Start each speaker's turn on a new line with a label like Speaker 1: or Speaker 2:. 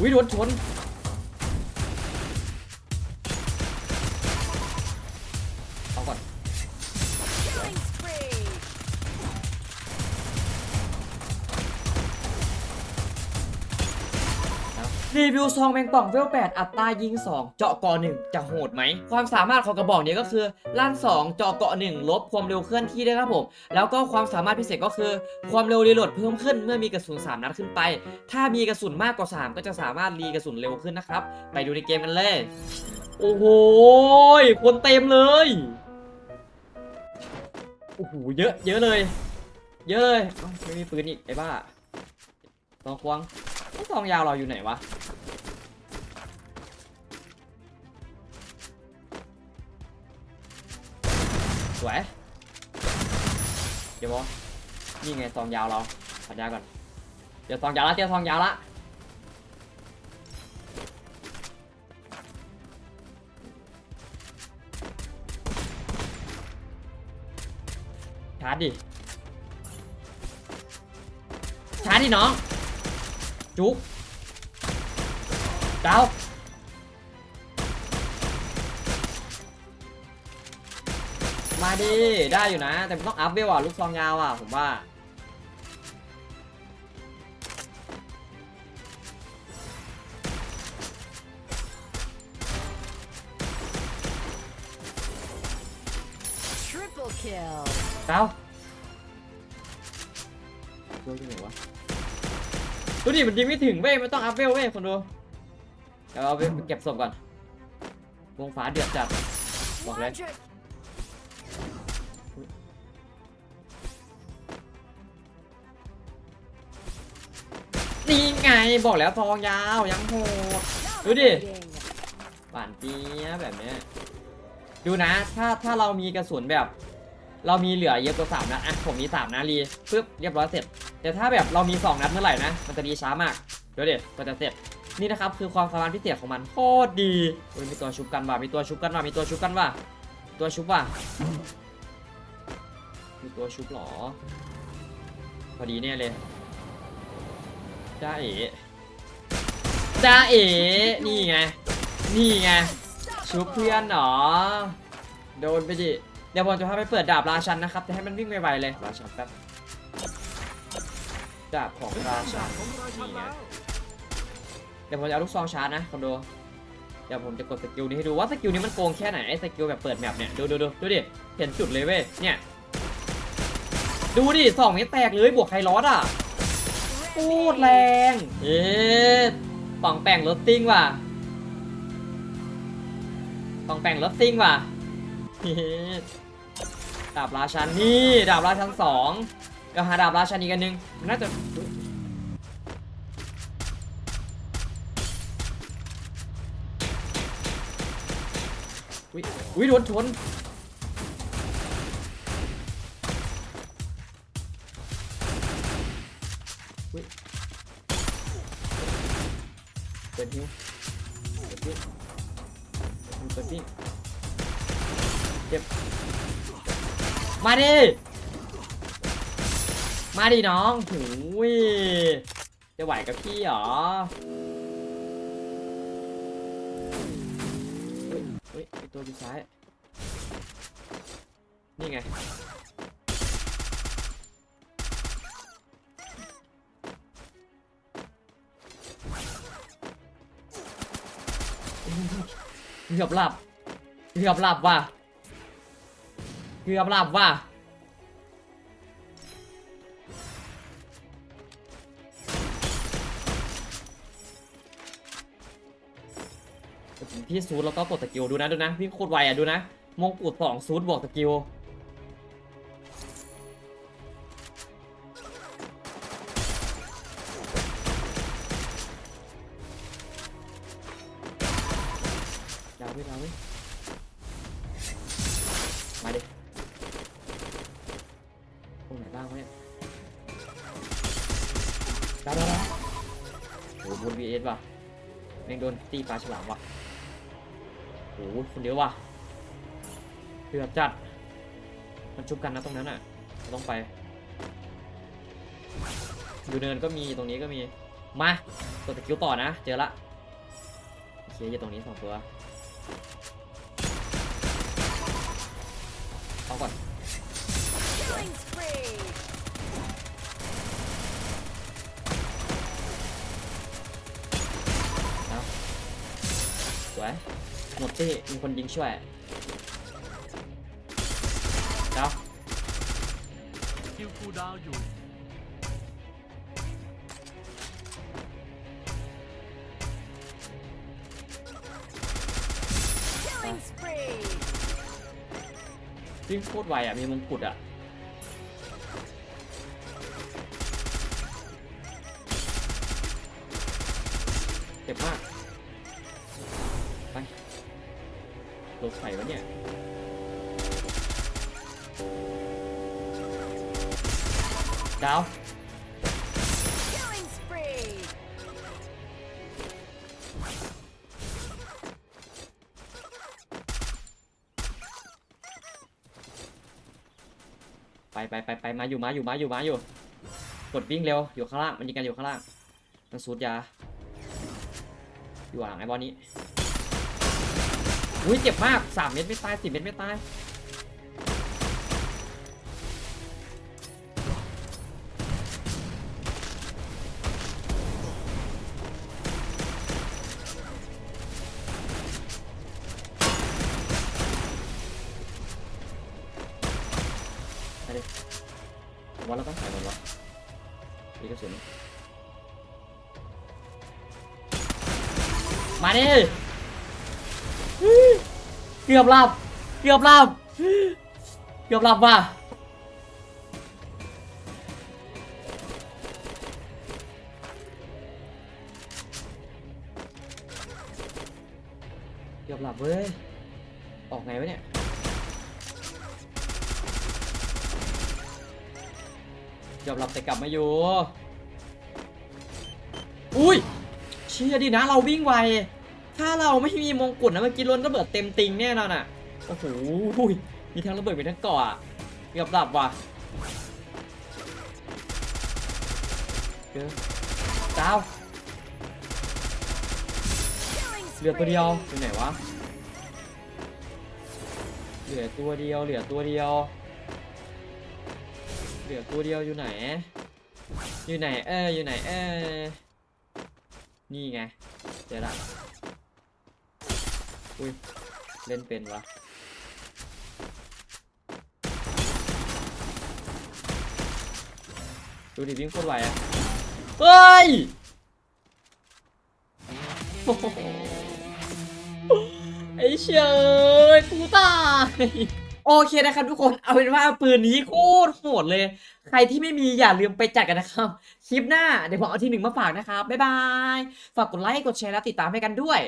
Speaker 1: อุ้ยโดนชน รีวิวซองแมงป่องเวล8อัตรายิง 2 เจาะเกาะ1จะโหดไหม ความสามารถของกระบอกนี้ก็คือลั่น 2 เจาะเกาะ1ลบความเร็วเคลื่อนที่ได้ครับผม แล้วก็ความสามารถพิเศษก็คือ ความเร็วรีโหลดเพิ่มขึ้นเมื่อมีกระสุน 3 นัดขึ้นไป ถ้ามีกระสุนมากกว่า 3 ก็จะสามารถรีกระสุนเร็วขึ้นนะครับ ไปดูในเกมกันเลย โอ้โหคนเต็มเลยโอ้โหเยอะเยอะเลย เยอะเลยไม่มีปืนอีกไอ้บ้าตองควงไอ้องยาวเราอยู่ไหนวะ สวย เดี๋ยวบอนี่ไงซองยาวเราขัดยาก่อน เดี๋ยวซองยาวละเจอซองยาวละชาร์จดิ ชาร์จดิน้อง จุ๊บดาว มาดิ ได้อยู่นะ แต่มันต้องอัพเวลอะ ลูกซองยาวอะ ผมว่า
Speaker 2: Triple kill.
Speaker 1: เต้าเวลที่ไหนวะดูดิมันยิงไม่ถึงเว้ยมันต้องอัพเวลเว้ยคนดู เดี๋ยวเอาไปเก็บศพก่อน วงฟ้าเดือดจัดบอกเลย
Speaker 2: Quadra-
Speaker 1: ไงบอกแล้วซองยาวยังโหดดูดิหวานเจี๊ยแบบเนี้ยดูนะ ถ้าถ้าเรามีกระสุนแบบ เรามีเหลือเยอะกว่าสามนัดอะผมมีสามนัดรีปึ๊บเรียบร้อยเสร็จ แต่ถ้าแบบเรามีสองนัดเมื่อไหร่นะมันจะดีช้ามากเดี๋ยวเด็ดก็จะเสร็จนี่นะครับคือความสามารถพิเศษของมันโคตรดีโอ้ยมีตัวชุบกันว่ะมีตัวชุบกันว่ะมีตัวชุบกันว่ะตัวชุบว่ะมีตัวชุบหรอพอดีเนี่ยเลย จ้าเอ๋จ้าเอ๋นี่ไง นี่ไง ชุบเพื่อนเหรอโดนไปดิ เดี๋ยวผมจะพาไปเปิดดาบราชันนะครับ จะให้มันวิ่งไวๆเลย ราชันแป๊บ ดาบของราชันนี่ไง เดี๋ยวผมจะเอาลูกซองชาร์จนะคอนโดเดี๋ยวผมจะกดสกิลนี้ให้ดูว่าสกิลนี้มันโกงแค่ไหนไอ้สกิลแบบเปิดแมปเนี่ยดูดูดูดูดิ เห็นจุดเลยเว้ย เนี่ย ดูดิสองนี้แตกเลยบวกไคลอสอะ โคตรแรง เอ๊ะป่องแป่งรถติ้งว่ะต้องแป่งรถซิ่งว่ะเฮ้ดาบราชันนี่ดาบราชันสองก็หาดาบราชันอีกอันหนึงมันน่าจะอุ้ยอุ้ยโดนชน ปิดฮิวเปิดฮิวมีตัวปิ้งเจ็บ มาดิ มาดิน้องหูยจะไหวกับพี่หรอเฮ้ยตัวอยู่ซ้าย นี่ไง เกือบหลับเกือบหลับว่ะเกือบหลับว่ะพี่ซูดแล้วก็กดสกิลดูนะดูนะพี่โคตรไวอะดูนะมงกุฎสองซูดบวกสกิล วไว้ดาไว้มาดิตรงไหนบ้างวะเนี่ยดาวดาวดาวโอ้โหบน VS ว่ะแม่งโดนตีปลาฉลามว่ะโอ้โหคนเดียวว่ะเดือดจัด มันชุบกันนะตรงนั้นอะเราต้องไปดูเนินก็มีตรงนี้ก็มี มากดตะคิวต่อนะ เจอละโอเคอยู่ตรงนี้สองตัว เอาก่อน
Speaker 2: Killing spree.
Speaker 1: เอาสวยหมดที่มีคนยิงช่วย
Speaker 3: วิ่
Speaker 1: งโคตรไวอะ มีมงกุฎอะ เจ็บมาก ไปรถไฟวะเนี่ยดาว ไปไปไปไปมาอยู่มาอยู่มาอยู่มาอยู่ กดวิ่งเร็วอยู่ข้างล่างมันยิงกันอยู่ข้างล่างมันสูดยา อยู่หลังไอ้บอลนี้ อุ้ยเจ็บมากสามเม็ดไม่ตายสี่เม็ดไม่ตาย มาดิเกือบหลับ เกือบหลับ เกือบหลับว่ะเกือบหลับเว้ย ออกไงวะเนี่ยเกือบหลับแต่กลับมาอยู่ อุ้ย เชื่อดินะเราวิ่งไว ถ้าเราไม่มีมงกุฎนะเมื่อกี้ล้นระเบิดเต็มติงแน่นอนอะ โอ้โห มีทั้งระเบิดมีทั้งเกาะอเกือบหลับว่ะเจอดาวเหลือตัวเดียวอยู่ไหนวะ เหลือตัวเดียว เหลือตัวเดียว เหลือตัวเดียวอยู่ไหน อยู่ไหนเอออยู่ไหนเออ นี่ไงเจอละอุ้ย เล่นเป็นวะดูดิวิ่งโคตรไวอะเฮ้ย ไอ้เชยกูตาย โอเคนะครับทุกคนเอาเป็นว่าปืนนี้โคตรโหดเลย ใครที่ไม่มีอย่าลืมไปจัดกันนะครับ คลิปหน้าเดี๋ยวผมเอาที่หนึ่งมาฝากนะครับ บ๊ายบาย ฝากกดไลค์กดแชร์และติดตามให้กันด้วย